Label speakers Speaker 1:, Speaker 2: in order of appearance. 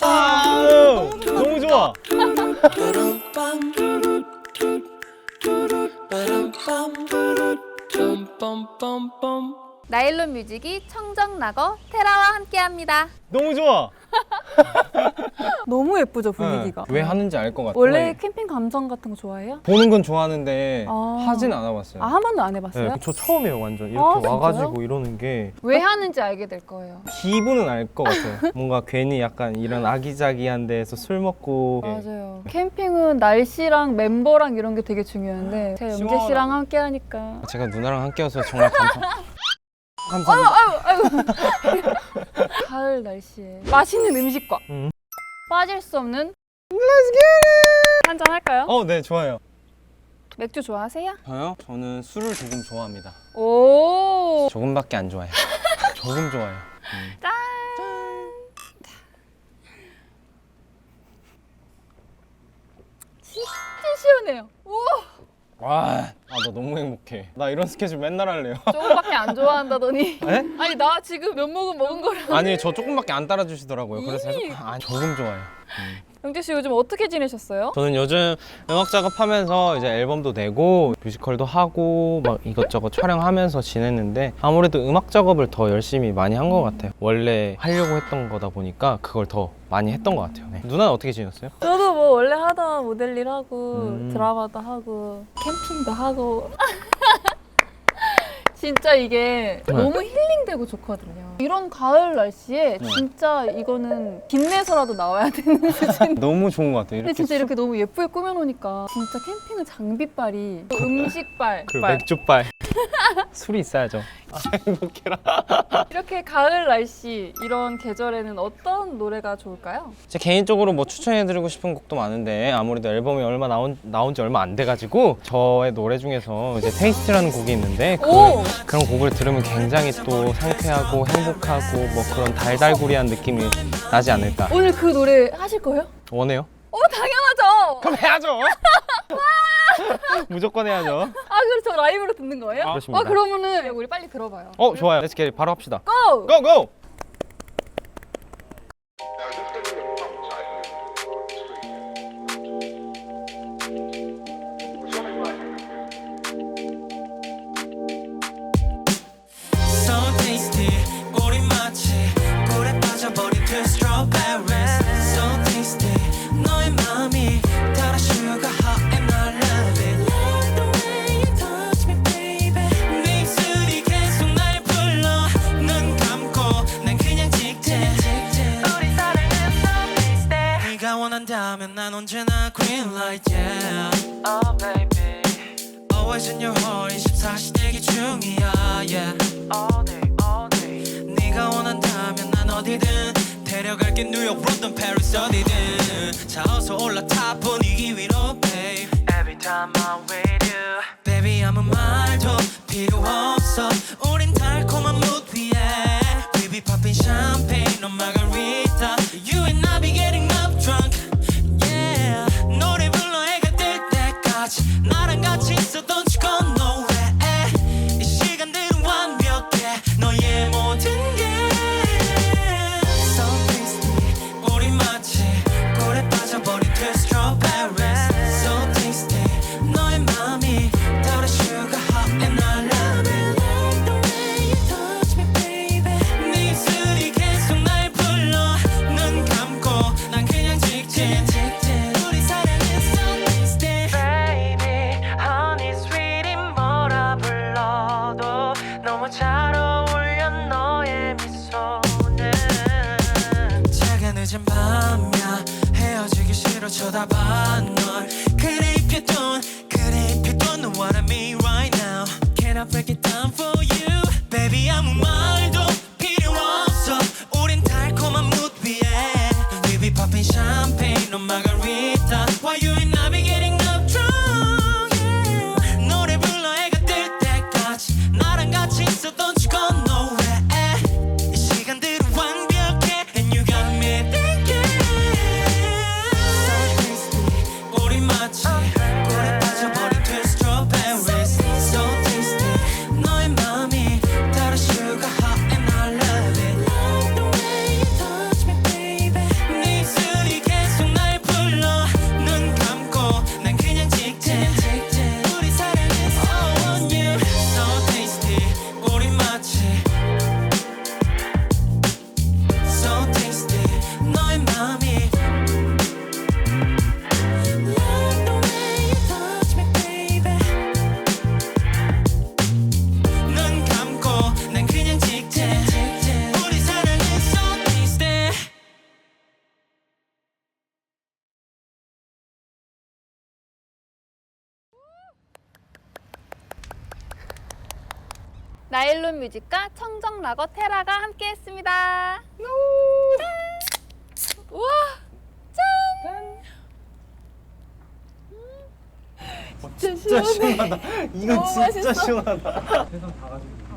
Speaker 1: 아우, 너무 좋아.
Speaker 2: 나일론 뮤직이 청정 낙어 테라와 함께합니다.
Speaker 1: 너무 좋아.
Speaker 3: 너무 예쁘죠 분위기가.
Speaker 1: 네, 왜 하는지 알 것 같아.
Speaker 3: 원래 캠핑 감성 같은 거 좋아해요?
Speaker 1: 보는 건 좋아하는데
Speaker 3: 아.
Speaker 1: 하진 않아봤어요.
Speaker 3: 아 한 번도 안 해봤어요?
Speaker 1: 네, 저 처음이에요, 완전 이렇게
Speaker 3: 아, 진짜요?
Speaker 1: 와가지고 이러는 게
Speaker 2: 왜 하는지 알게 될 거예요.
Speaker 1: 기분은 알 것 같아요. 뭔가 괜히 약간 이런 아기자기한 데서 술 먹고
Speaker 3: 맞아요. 캠핑은 날씨랑 멤버랑 이런 게 되게 중요한데 제가 영재. 씨랑 함께 하니까
Speaker 1: 제가 누나랑 함께여서 정말 감사. 감사합니다.
Speaker 3: 가을 날씨에 맛있는 음식과
Speaker 1: 음.
Speaker 3: 빠질 수 없는 한잔 할까요?
Speaker 1: 어, 네, 좋아요.
Speaker 3: 맥주 좋아하세요?
Speaker 1: 저요? 저는 술을 조금 좋아합니다.
Speaker 3: 오
Speaker 1: 조금밖에 안 좋아해요. 조금 좋아해요. 음.
Speaker 3: 짠. 진짜 시원해요. 오
Speaker 1: 와, 아, 나 너무 행복해. 나 이런 스케줄 맨날 할래요.
Speaker 3: 조금밖에 안 좋아한다더니.
Speaker 1: 네?
Speaker 3: 아니 나 지금 몇 모금 먹은 거랑.
Speaker 1: 아니, 저 조금밖에 안 따라주시더라고요. 그래서
Speaker 3: 이.
Speaker 1: 계속, 아, 조금 좋아해요.
Speaker 3: 영재 씨 요즘 어떻게 지내셨어요?
Speaker 1: 저는 요즘 음악 작업하면서 이제 앨범도 내고 뮤지컬도 하고 막 이것저것 촬영하면서 지냈는데 아무래도 음악 작업을 더 열심히 많이 한 것 같아요. 원래 하려고 했던 거다 보니까 그걸 더 많이 했던 것 같아요. 네. 누나는 어떻게 지냈어요?
Speaker 3: 저도 뭐 원래 하던 모델 일 하고
Speaker 1: 음.
Speaker 3: 드라마도 하고 캠핑도 하고 진짜 이게
Speaker 1: 네.
Speaker 3: 너무 힐링되고 좋거든요. 이런 가을 날씨에
Speaker 1: 네.
Speaker 3: 진짜 이거는 김내서라도 나와야 되는 수준.
Speaker 1: 너무 좋은 것 같아요.
Speaker 3: 근데
Speaker 1: 이렇게
Speaker 3: 진짜 이렇게 너무 예쁘게 꾸며놓으니까 진짜 캠핑은 장비빨이 또 음식빨
Speaker 1: 그
Speaker 3: 빨.
Speaker 1: 맥주빨 술이 있어야죠. 아, 행복해라.
Speaker 3: 이렇게 가을 날씨 이런 계절에는 어떤 노래가 좋을까요?
Speaker 1: 제 개인적으로 뭐 추천해드리고 싶은 곡도 많은데 아무래도 앨범이 얼마 나온 나온 지 얼마 안 돼가지고 저의 노래 중에서 이제 테이스트라는 곡이 있는데 그,
Speaker 3: 오!
Speaker 1: 그런 곡을 들으면 굉장히 또 상쾌하고 행복하고 뭐 그런 달달구리한 느낌이 나지 않을까
Speaker 3: 오늘 그 노래 하실 거예요?
Speaker 1: 원해요?
Speaker 3: 어 당연하죠.
Speaker 1: 그럼 해야죠. 무조건 해야죠.
Speaker 3: 저 라이브로 듣는 거예요?
Speaker 1: 아, 그렇습니다.
Speaker 3: 어 그러면은 우리 빨리 들어봐요.
Speaker 1: 어 좋아요. 렛츠 겟 바로 합시다.
Speaker 3: 고!
Speaker 1: 고 고.
Speaker 4: 원한다면 난 언제나 green light yeah Oh baby Always in your heart 24시 대기 중이야 yeah All day all day 네가 원한다면 난 어디든 데려갈게 뉴욕 런던 파리스 어디든 자 어서 올라타 분위기 위로 babe Every time I'm with you Baby 아무 말도 필요 없어 우린 달콤한 mood 위에 We be popping champagne margarita 쳐다봐 널 그래 if you don't 그래 if you don't know what I mean right now Can I break it down for you Baby 아무 말도
Speaker 3: 나일론 뮤직과 청정 라거 테라가 함께 했습니다. 우와, 짠!
Speaker 1: 진짜 시원하다. 이거
Speaker 5: 너무
Speaker 1: 진짜
Speaker 5: 맛있어.
Speaker 1: 시원하다. 세상 다 가지고.